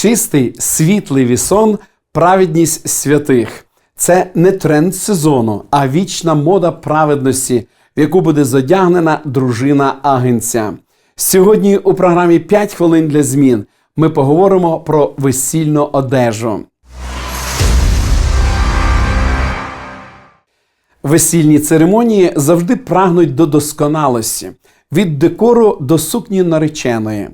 Чистий світлий вісон, праведність святих. Це не тренд сезону, а вічна мода праведності, в яку буде задягнена дружина агенця. Сьогодні у програмі «5 хвилин для змін ми поговоримо про весільну одежу. Весільні церемонії завжди прагнуть до досконалості, від декору до сукні нареченої.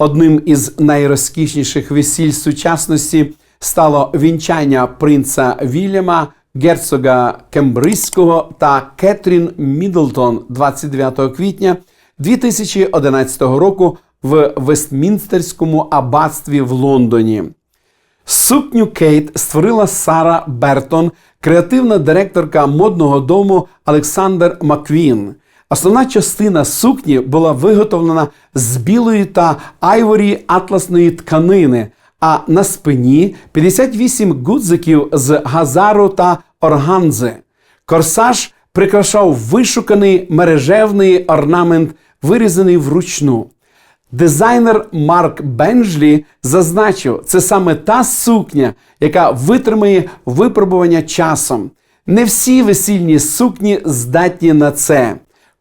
Одним із найрозкішніших весіль сучасності стало вінчання принца Вільяма, герцога Кембризького та Кетрін Мідлтон 29 квітня 2011 року в Вестмінстерському аббатстві в Лондоні. Сукню Кейт створила Сара Бертон, креативна директорка модного дому Олександр Маквін. Основна частина сукні була виготовлена з білої та айворі атласної тканини, а на спині 58 гудзиків з газару та органзи. Корсаж прикрашав вишуканий мережевний орнамент, вирізаний вручну. Дизайнер Марк Бенджлі зазначив, це саме та сукня, яка витримає випробування часом. Не всі весільні сукні здатні на це.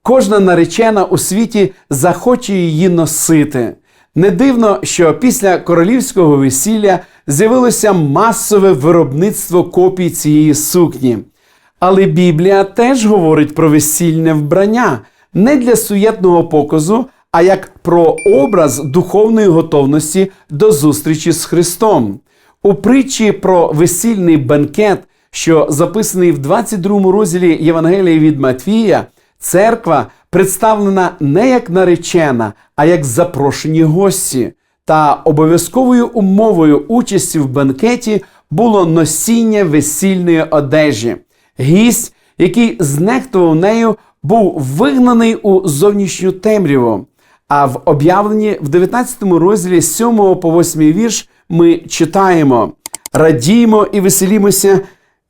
Кожна наречена у світі захоче її носити. Не дивно, що після королівського весілля з'явилося масове виробництво копій цієї сукні. Але Біблія теж говорить про весільне вбрання не для суєтного показу, а як про образ духовної готовності до зустрічі з Христом. У притчі про весільний бенкет, що записаний в 22 розділі Євангелії від Матвія, церква представлена не як наречена, а як запрошені гості. Та обов'язковою умовою участі в бенкеті було носіння весільної одежі. Гість, який знехтував нею, був вигнаний у зовнішню темряву. А в об'явленні в 19 розділі з 7 по 8 вірш ми читаємо: радіймо і веселімося,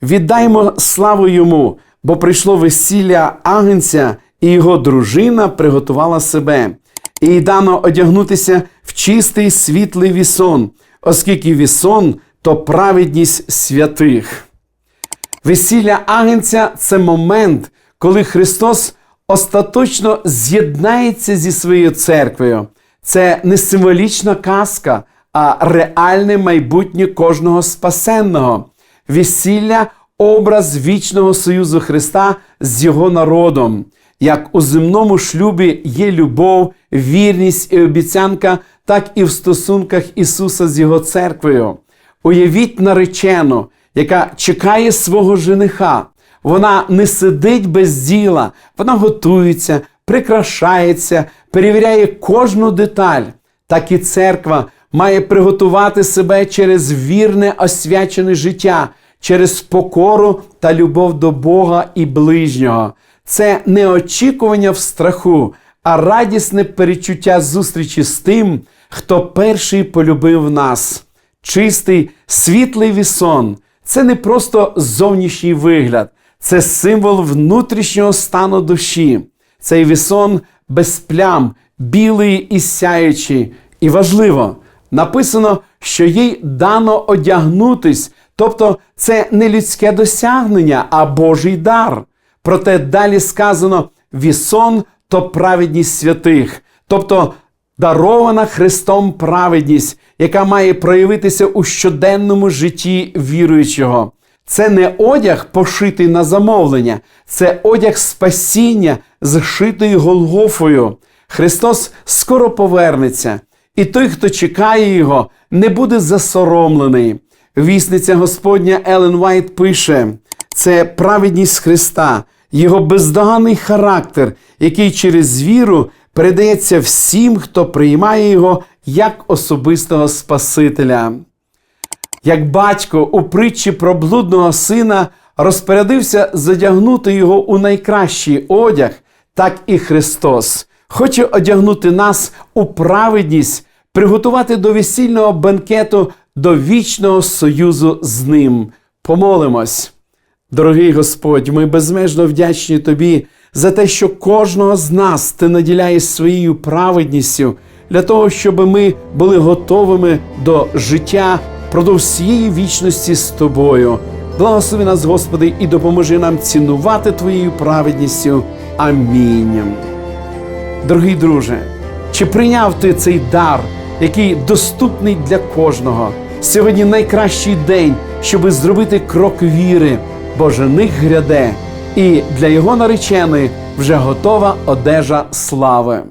віддаймо славу йому, бо прийшло весілля агенця, і його дружина приготувала себе. І їй дано одягнутися в чистий світлий вісон, оскільки вісон то праведність святих. Весілля агенця це момент, коли Христос остаточно з'єднається зі своєю церквою. Це не символічна казка, а реальне майбутнє кожного спасенного. Весілля образ вічного союзу Христа з Його народом. Як у земному шлюбі є любов, вірність і обіцянка, так і в стосунках Ісуса з Його церквою. Уявіть наречену, яка чекає свого жениха. Вона не сидить без діла, вона готується, прикрашається, перевіряє кожну деталь. Так і церква має приготувати себе через вірне освячене життя, через покору та любов до Бога і ближнього. Це не очікування в страху, а радісне перечуття зустрічі з тим, хто перший полюбив нас. Чистий, світлий вісон це не просто зовнішній вигляд, це символ внутрішнього стану душі. Цей вісон без плям, білий і сяючий. І важливо, написано, що їй дано одягнутись, тобто це не людське досягнення, а Божий дар. Проте далі сказано: вісон то праведність святих, тобто дарована Христом праведність, яка має проявитися у щоденному житті віруючого. Це не одяг, пошитий на замовлення, це одяг спасіння, зшитий Голгофою. Христос скоро повернеться, і той, хто чекає Його, не буде засоромлений. Вісниця Господня Елен Вайт пише: це праведність Христа, Його бездоганний характер, який через віру передається всім, хто приймає Його як особистого Спасителя. Як батько у притчі про блудного сина розпорядився задягнути його у найкращий одяг, так і Христос хоче одягнути нас у праведність, приготувати до весільного бенкету, до вічного союзу з Ним. Помолимось. Дорогий Господь, ми безмежно вдячні Тобі за те, що кожного з нас ти наділяєш своєю праведністю, для того, щоб ми були готовими до життя впродовж всієї вічності з тобою. Благослови нас, Господи, і допоможи нам цінувати Твоєю праведністю. Амінь. Дорогий друже, чи прийняв ти цей дар, який доступний для кожного? Сьогодні найкращий день, щоб зробити крок віри, бо жених гряде, і для його нареченої вже готова одежа слави.